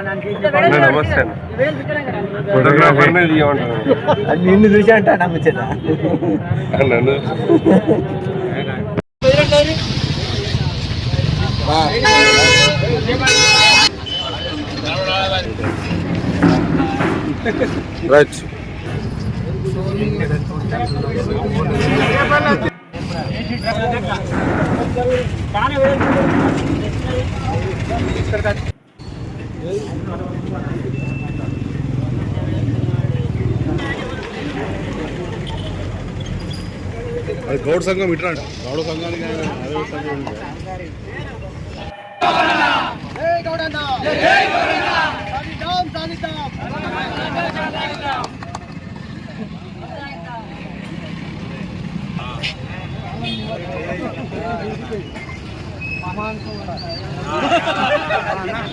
అన్న, నమస్తే అన్న. ఫోటోగ్రాఫర్నే తీయమంటాను అది నిన్ను చూసి అంటా నా ముచ్చట నన్ను రైట్ అది గౌడ సంఘం ఇట్లా గౌడ సంఘానికి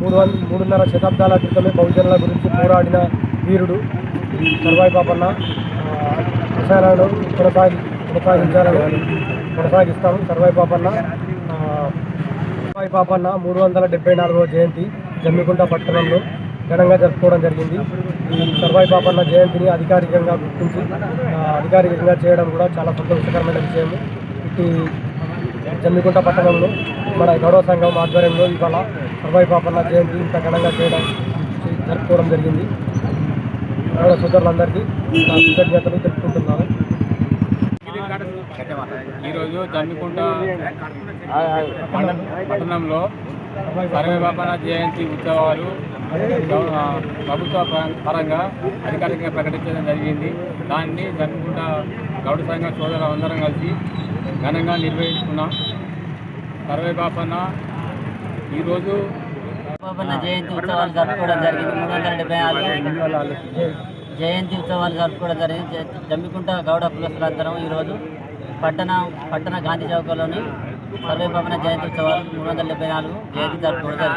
మూడు వంద మూడున్నర శతాబ్దాల క్రితమే బహుజనుల గురించి పోరాడిన వీరుడు సర్వాయి పాపన్న. విషయాలను కొనసాగి కొనసాగించాలని కొనసాగిస్తాము సర్వాయి పాపన్న. సర్వాయి పాపన్న మూడు వందల డెబ్బై నాలుగవ జయంతి జమ్మికుంట పట్టణంలో ఘనంగా జరుపుకోవడం జరిగింది. ఈ సర్వాయి పాపన్న జయంతిని అధికారికంగా గుర్తించి అధికారికంగా చేయడం కూడా చాలా సంతోషకరమైన విషయం ఇటు జమ్మికుంట పట్టణంలో మన గౌరవ సంఘం ఆధ్వర్యంలో ఇవాళ సర్వాయి పాపన్న జయంతి ఇంత ఘనంగా చేయడం జరుపుకోవడం జరిగింది. గౌరవ సోదరులందరికీ నా కృతజ్ఞతలు తెలుపుకుంటున్నాను. ఈరోజు జమ్మికుంట పట్టణంలో సర్వేపాపన జయంతి ఉత్సవాలు ప్రభుత్వ పరంగా అధికారికంగా ప్రకటించడం జరిగింది. దాన్ని జరుపుకుంట గౌడ సంఘ సోదరులు అందరం కలిసి ఘనంగా నిర్వహించుకున్నాం. సర్వేపాపన ఈరోజు జయంతి ఉత్సవాలు జరుపుకోవడం జరిగింది. మూడు వందల డెబ్బై ఆరు జయంతి ఉత్సవాలు జరుపుకోవడం జరిగింది. జమ్మికుంట గౌడ కులస్తులందరం ఈరోజు పట్టణ పట్టణ గాంధీ చౌకలోని సర్వేపవన జయంతి ఉత్సవాలు మూడు వందల డెబ్బై నాలుగు జయంతి జరుపుకోవడం